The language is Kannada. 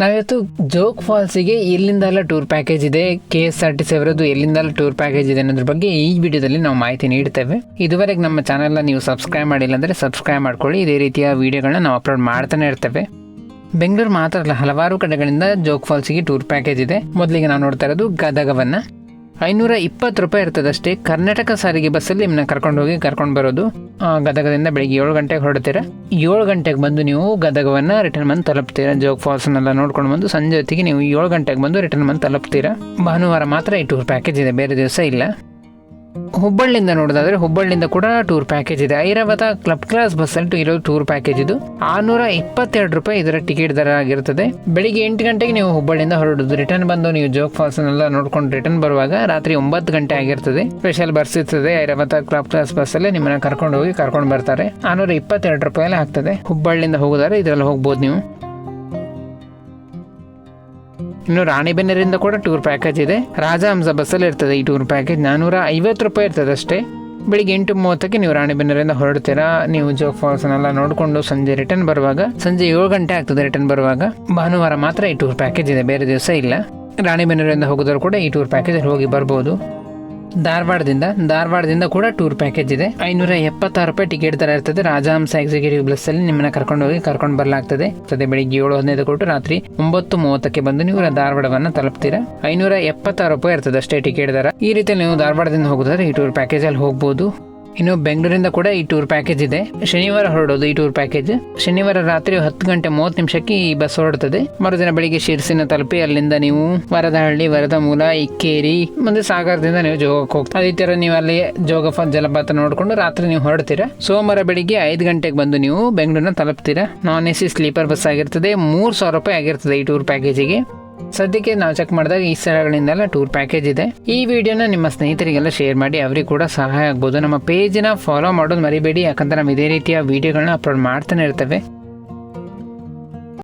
ನಾವಿವತ್ತು ಜೋಗ್ ಫಾಲ್ಸಿಗೆ ಎಲ್ಲಿಂದೆಲ್ಲ ಟೂರ್ ಪ್ಯಾಕೇಜ್ ಇದೆ. K S R T C ಅವರದ್ದು ಎಲ್ಲಿಂದೆಲ್ಲ ಟೂರ್ ಪ್ಯಾಕೇಜ್ ಇದೆ ಅನ್ನೋದ್ರ ಬಗ್ಗೆ ಈ ವಿಡಿಯೋದಲ್ಲಿ ನಾವು ಮಾಹಿತಿ ನೀಡ್ತೇವೆ. ಇದುವರೆಗೆ ನಮ್ಮ ಚಾನಲ್ನ ನೀವು ಸಬ್ಸ್ಕ್ರೈಬ್ ಮಾಡಿಲ್ಲ ಅಂದರೆ ಸಬ್ಸ್ಕ್ರೈಬ್ ಮಾಡ್ಕೊಳ್ಳಿ. ಇದೇ ರೀತಿಯ ವಿಡಿಯೋಗಳನ್ನ ನಾವು ಅಪ್ಲೋಡ್ ಮಾಡ್ತಾನೆ ಇರ್ತೇವೆ. ಬೆಂಗಳೂರು ಮಾತ್ರ ಅಲ್ಲ, ಹಲವಾರು ಕಡೆಗಳಿಂದ ಜೋಗ್ ಫಾಲ್ಸಿಗೆ ಟೂರ್ ಪ್ಯಾಕೇಜ್ ಇದೆ. ಮೊದಲಿಗೆ ನಾವು ನೋಡ್ತಾ ಇರೋದು ಗದಗವನ್ನ. ಐನೂರ ಇಪ್ಪತ್ತು ರೂಪಾಯಿ ಇರ್ತದಷ್ಟೇ. ಕರ್ನಾಟಕ ಸಾರಿಗೆ ಬಸ್ಸಲ್ಲಿ ನಿಮ್ಮನ್ನ ಕರ್ಕೊಂಡು ಹೋಗಿ ಕರ್ಕೊಂಡು ಬರೋದು ಗದಗದಿಂದ ಬೆಳಿಗ್ಗೆ ಏಳು ಗಂಟೆಗೆ ಹೊರಡ್ತೀರಾ? ಏಳು ಗಂಟೆಗೆ ಬಂದು ನೀವು ಗದಗವನ್ನು ರಿಟರ್ನ್ ಬಂದು ತಲುಪ್ತೀರ? ಜೋಗ್ ಫಾಲ್ಸ್ನೆಲ್ಲ ನೋಡ್ಕೊಂಡು ಬಂದು ಸಂಜೆ ಹೊತ್ತಿಗೆ ನೀವು ಏಳು ಗಂಟೆಗೆ ಬಂದು ರಿಟರ್ನ್ ಬಂದು ತಲುಪ್ತೀರಾ? ಭಾನುವಾರ ಮಾತ್ರ ಈ ಟೂರ್ ಪ್ಯಾಕೇಜ್ ಇದೆ, ಬೇರೆ ದಿವಸ ಇಲ್ಲ. ಹುಬ್ಬಳ್ಳಿಯಿಂದ ನೋಡೋದಾದ್ರೆ ಹುಬ್ಬಳ್ಳಿಯಿಂದ ಕೂಡ ಟೂರ್ ಪ್ಯಾಕೇಜ್ ಇದೆ. ಐರಾವತ ಕ್ಲಬ್ ಕ್ಲಾಸ್ ಬಸ್ಸಲ್ಲಿ ಇರೋ ಟೂರ್ ಪ್ಯಾಕೇಜ್ ಇದು. ಆರ್ನೂರ ಇಪ್ಪತ್ತೆರಡು ರೂಪಾಯಿ ಇದರ ಟಿಕೆಟ್ ದರ ಆಗಿರುತ್ತದೆ ಬೆಳಿಗ್ಗೆ ಎಂಟು ಗಂಟೆಗೆ ನೀವು ಹುಬ್ಬಳ್ಳಿಯಿಂದ ಹೊರಡುದು. ರಿಟರ್ನ್ ಬಂದು ನೀವು ಜೋಗ್ ಫಾಲ್ಸ್ ಎಲ್ಲ ನೋಡ್ಕೊಂಡು ರಿಟರ್ನ್ ಬರುವಾಗ ರಾತ್ರಿ ಒಂಬತ್ತು ಗಂಟೆ ಆಗಿರ್ತದೆ. ಸ್ಪೆಷಲ್ ಬಸ್ ಇರ್ತದೆ. ಐರಾವತ ಕ್ಲಬ್ ಕ್ಲಾಸ್ ಬಸ್ಸಲ್ಲೇ ನಿಮ್ಮನ್ನ ಕರ್ಕೊಂಡು ಹೋಗಿ ಕರ್ಕೊಂಡು ಬರ್ತಾರೆ. ಆರ್ನೂರ ಇಪ್ಪತ್ತೆರಡು ರೂಪಾಯಿ ಆಗ್ತದೆ. ಹುಬ್ಬಳ್ಳಿಯಿಂದ ಹೋಗೋದಾದ್ರೆ ಇದರಲ್ಲಿ ಹೋಗ್ಬೋದು ನೀವು. ಇನ್ನು ರಾಣಿಬೆನ್ನೂರಿಂದ ಕೂಡ ಟೂರ್ ಪ್ಯಾಕೇಜ್ ಇದೆ. ರಾಜಹಂಸ ಬಸ್ಸಲ್ಲಿ ಇರ್ತದೆ ಈ ಟೂರ್ ಪ್ಯಾಕೇಜ್ ನಾನೂರ ಐವತ್ತು ರೂಪಾಯಿ ಇರ್ತದೆ ಅಷ್ಟೇ ಬೆಳಿಗ್ಗೆ ಎಂಟು ಮೂವತ್ತಕ್ಕೆ ನೀವು ರಾಣಿಬೆನ್ನೂರಿಂದ ಹೊರಡ್ತೀರಾ? ನೀವು ಜೋಗ್ ಫಾಲ್ಸ್ನೆಲ್ಲ ನೋಡಿಕೊಂಡು ಸಂಜೆ ರಿಟರ್ನ್ ಬರುವಾಗ, ಸಂಜೆ ಏಳು ಗಂಟೆ ಆಗ್ತದೆ ರಿಟರ್ನ್ ಬರುವಾಗ. ಭಾನುವಾರ ಮಾತ್ರ ಈ ಟೂರ್ ಪ್ಯಾಕೇಜ್ ಇದೆ, ಬೇರೆ ದಿವಸ ಇಲ್ಲ. ರಾಣಿಬೆನ್ನೂರಿಂದ ಹೋಗೋದ್ರು ಕೂಡ ಈ ಟೂರ್ ಪ್ಯಾಕೇಜಲ್ಲಿ ಹೋಗಿ ಬರ್ಬೋದು. ಧಾರವಾಡದಿಂದ ಧಾರವಾಡದಿಂದ ಕೂಡ ಟೂರ್ ಪ್ಯಾಕೇಜ್ ಇದೆ. ಐನೂರ ಎಪ್ಪತ್ತಾರು ರೂಪಾಯಿ ಟಿಕೆಟ್ ತರ ಇರ್ತದೆ. ರಾಜಹಂಸ ಎಕ್ಸಿಕ್ಯೂಟಿವ್ ಬಸ್ ಅಲ್ಲಿ ನಿಮ್ಮನ್ನ ಕರ್ಕೊಂಡು ಹೋಗಿ ಕರ್ಕೊಂಡು ಬರಲಾಗ್ತದೆ. ಸದ್ಯ ಬೆಳಿಗ್ಗೆ ಏಳು ಹದಿನೈದು ಕೊಟ್ಟು ರಾತ್ರಿ ಒಂಬತ್ತು ಮೂವತ್ತಕ್ಕೆ ಬಂದು ನೀವು ಧಾರವಾಡವನ್ನ ತಲುಪ್ತೀರಾ? ಐನೂರ ಎಪ್ಪತ್ತಾರು ರೂಪಾಯಿ ಇರ್ತದೆ ಅಷ್ಟೇ ಟಿಕೆಟ್ ದರ. ಈ ರೀತಿ ನೀವು ಧಾರವಾಡದಿಂದ ಹೋಗೋದಾದ್ರೆ ಈ ಟೂರ್ ಪ್ಯಾಕೇಜ್ ಅಲ್ಲಿ ಹೋಗ್ಬೋದು. ಇನ್ನು ಬೆಂಗಳೂರಿಂದ ಕೂಡ ಈ ಟೂರ್ ಪ್ಯಾಕೇಜ್ ಇದೆ. ಶನಿವಾರ ಹೊರಡೋದು ಈ ಟೂರ್ ಪ್ಯಾಕೇಜ್ ಶನಿವಾರ ರಾತ್ರಿ ಹತ್ತು ಗಂಟೆ ಮೂವತ್ತು ನಿಮಿಷಕ್ಕೆ ಈ ಬಸ್ ಹೊರಡುತ್ತದೆ ಮರುದಿನ ಬೆಳಿಗ್ಗೆ ಶಿರ್ಸಿನ ತಲುಪಿ ಅಲ್ಲಿಂದ ನೀವು ವರದಹಳ್ಳಿ ವರದ ಮೂಲ ಇಕ್ಕೇರಿ, ಮುಂದೆ ಸಾಗರದಿಂದ ನೀವು ಜೋಗಕ್ಕೆ ಹೋಗ್ತಾ ಅದೇ ತರ ನೀವು ಅಲ್ಲಿ ಜೋಗ ಜಲಪಾತ ನೋಡಿಕೊಂಡು ರಾತ್ರಿ ನೀವು ಹೊರಡ್ತೀರಾ? ಸೋಮವಾರ ಬೆಳಿಗ್ಗೆ ಐದು ಗಂಟೆಗೆ ಬಂದು ನೀವು ಬೆಂಗಳೂರಿನ ತಲುಪ್ತೀರಾ? Non A C sleeper bus ಆಗಿರ್ತದೆ. ಮೂರು ಸಾವಿರ ರೂಪಾಯಿ ಆಗಿರ್ತದೆ ಈ ಟೂರ್ ಪ್ಯಾಕೇಜಿಗೆ ಸದ್ಯಕ್ಕೆ ನಾವು ಚೆಕ್ ಮಾಡಿದಾಗ ಈ ಸ್ಥಳಗಳಿಂದೆಲ್ಲ ಟೂರ್ ಪ್ಯಾಕೇಜ್ ಇದೆ. ಈ ವಿಡಿಯೋನ ನಿಮ್ಮ ಸ್ನೇಹಿತರಿಗೆಲ್ಲ ಶೇರ್ ಮಾಡಿ, ಅವರಿಗೆ ಕೂಡ ಸಹಾಯ ಆಗ್ಬೋದು. ನಮ್ಮ ಪೇಜ್ನ ಫಾಲೋ ಮಾಡೋದು ಮರಿಬೇಡಿ, ಯಾಕಂದ್ರೆ ನಾವು ಇದೇ ರೀತಿಯ ವಿಡಿಯೋಗಳನ್ನ ಅಪ್ಲೋಡ್ ಮಾಡ್ತಾನೆ ಇರ್ತೇವೆ.